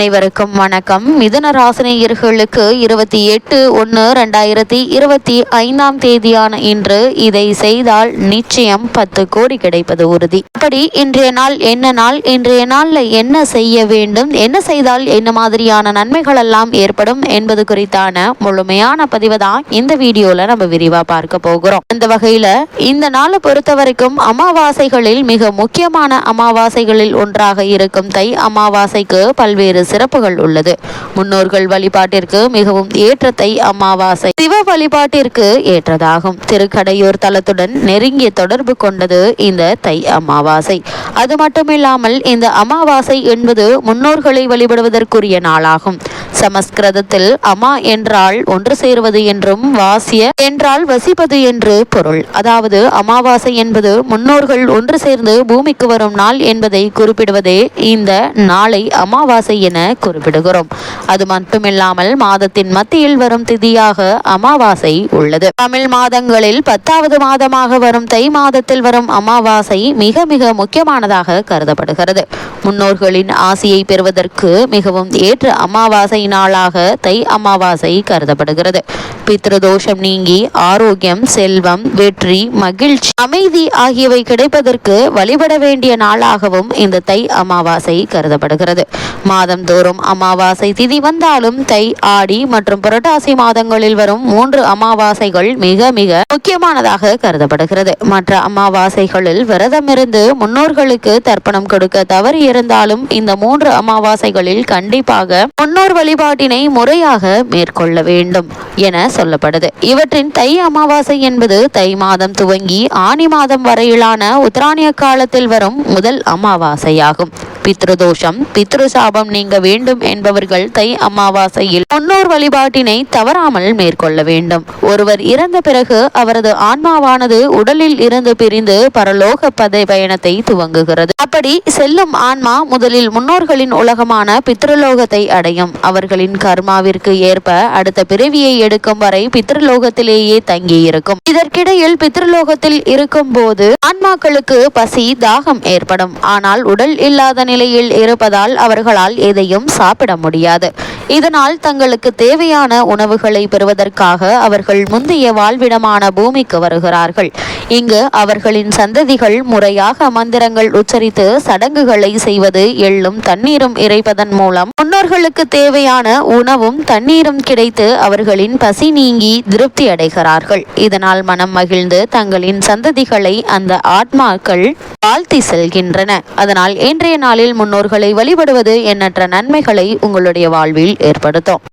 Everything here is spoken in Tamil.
அனைவருக்கும் வணக்கம். மிதன ராசினியர்களுக்கு இருபத்தி எட்டு ஒன்று ரெண்டாயிரத்தி இருபத்தி ஐந்தாம் தேதியான இன்று இதை செய்தால் நிச்சயம் பத்து கோடி கிடைப்பது உறுதி. அப்படி இன்றைய நாள் என்ன நாள்? இன்றைய நாள்ல என்ன செய்ய வேண்டும்? என்ன செய்தால் என்ன மாதிரியான நன்மைகள் எல்லாம் ஏற்படும் என்பது குறித்தான முழுமையான பதிவு தான் இந்த வீடியோல நம்ம விரிவா பார்க்க போகிறோம். அந்த வகையில இந்த நாளை பொறுத்த வரைக்கும் அமாவாசைகளில் மிக முக்கியமான அமாவாசைகளில் ஒன்றாக இருக்கும் தை அமாவாசைக்கு பல்வேறு சிறப்புகள் உள்ளது. முன்னோர்கள் வழிபாட்டிற்கு மிகவும் ஏற்றத்தை அமாவாசை சிவ வழிபாட்டிற்கு ஏற்றதாகும். திருக்கடையூர் தலத்துடன் நெருங்கிய தொடர்பு கொண்டது இந்த தை அமாவாசை. அது மட்டுமில்லாமல் இந்த அமாவாசை என்பது முன்னோர்களை வழிபடுவதற்குரிய நாளாகும். சமஸ்கிருதத்தில் அமா என்றால் ஒன்று சேருவது என்றும் வாசிய என்றால் வசிப்பது என்று பொருள். அதாவது அமாவாசை என்பது முன்னோர்கள் ஒன்று சேர்ந்து பூமிக்கு வரும் நாள் என்பதை குறிப்பிடுவதே இந்த நாளை அமாவாசை என என குறிப்பிடுகிறோம். அது மட்டுமில்லாமல் மாதத்தின் மத்தியில் வரும் திதியாக அமாவாசை உள்ளது. தமிழ் மாதங்களில் பத்தாவது மாதமாக வரும் தை மாதத்தில் வரும் அமாவாசை மிக மிக முக்கியமானதாக கருதப்படுகிறது. முன்னோர்களின் ஆசியை பெறுவதற்கு மிகவும் ஏற்ற அமாவாசை நாளாக தை அமாவாசை கருதப்படுகிறது. பித்ருதோஷம் நீங்கி ஆரோக்கியம் செல்வம் வெற்றி மகிழ்ச்சி அமைதி ஆகியவை கிடைப்பதற்கு வழிபட வேண்டிய நாளாகவும் இந்த தை அமாவாசை கருதப்படுகிறது. மாதம் மாதந்தோறும் அமாவாசை திதி வந்தாலும் தை ஆடி மற்றும் புரட்டாசி மாதங்களில் வரும் மூன்று அமாவாசைகள் மிக மிக முக்கியமானதாக கருதப்படுகிறது. மற்ற அமாவாசைகளில் விரதமிருந்து முன்னோர்களுக்கு தர்ப்பணம் கொடுக்க தவறி இருந்தாலும் இந்த மூன்று அமாவாசைகளில் கண்டிப்பாக முன்னோர் வழிபாட்டினை முறையாக மேற்கொள்ள வேண்டும் என சொல்லப்படுது. இவற்றின் தை அமாவாசை என்பது தை மாதம் துவங்கி ஆனி மாதம் வரையிலான உத்தராணிய காலத்தில் வரும் முதல் அமாவாசையாகும். பித்ருதோஷம். பித்ரு சாபம் நீங்க வேண்டும் என்பவர்கள் தை அமாவாசையில் முன்னோர் வழிபாட்டினை தவறாமல் மேற்கொள்ள வேண்டும். ஒருவர் இறந்த பிறகு அவரது ஆன்மாவானது உடலில் இருந்து பிரிந்து பரலோக பதை பயணத்தை துவங்குகிறது. அப்படி செல்லும் ஆன்மா முதலில் முன்னோர்களின் உலகமான பித்ருலோகத்தை அடையும். அவர்களின் கர்மாவிற்கு ஏற்ப அடுத்த பிறவியை எடுக்கும் வரை பித்ருலோகத்திலேயே தங்கியிருக்கும். இதற்கிடையில் பித்ருலோகத்தில் இருக்கும் போது ஆன்மாக்களுக்கு பசி தாகம் ஏற்படும். ஆனால் உடல் இல்லாத நிலை நிலையில் இருப்பதால் அவர்களால் எதையும் சாப்பிட முடியாது. இதனால் தங்களுக்கு தேவையான உணவுகளை பெறுவதற்காக அவர்கள் முந்தைய வாழ்விடமான பூமிக்கு வருகிறார்கள். இங்கு அவர்களின் சந்ததிகள் முறையாக மந்திரங்கள் உச்சரித்து சடங்குகளை செய்வது எள்ளும் தண்ணீரும் இறைப்பதன் மூலம் முன்னோர்களுக்கு தேவையான உணவும் தண்ணீரும் கிடைத்து அவர்களின் பசி நீங்கி திருப்தி அடைகிறார்கள். இதனால் மனம் மகிழ்ந்து தங்களின் சந்ததிகளை அந்த ஆத்மாக்கள் வாழ்த்தி செல்கின்றன. அதனால் இன்றைய நாளில் முன்னோர்களை வழிபடுவது எண்ணற்ற நன்மைகளை உங்களுடைய வாழ்வில் ஏற்படுத்தும்.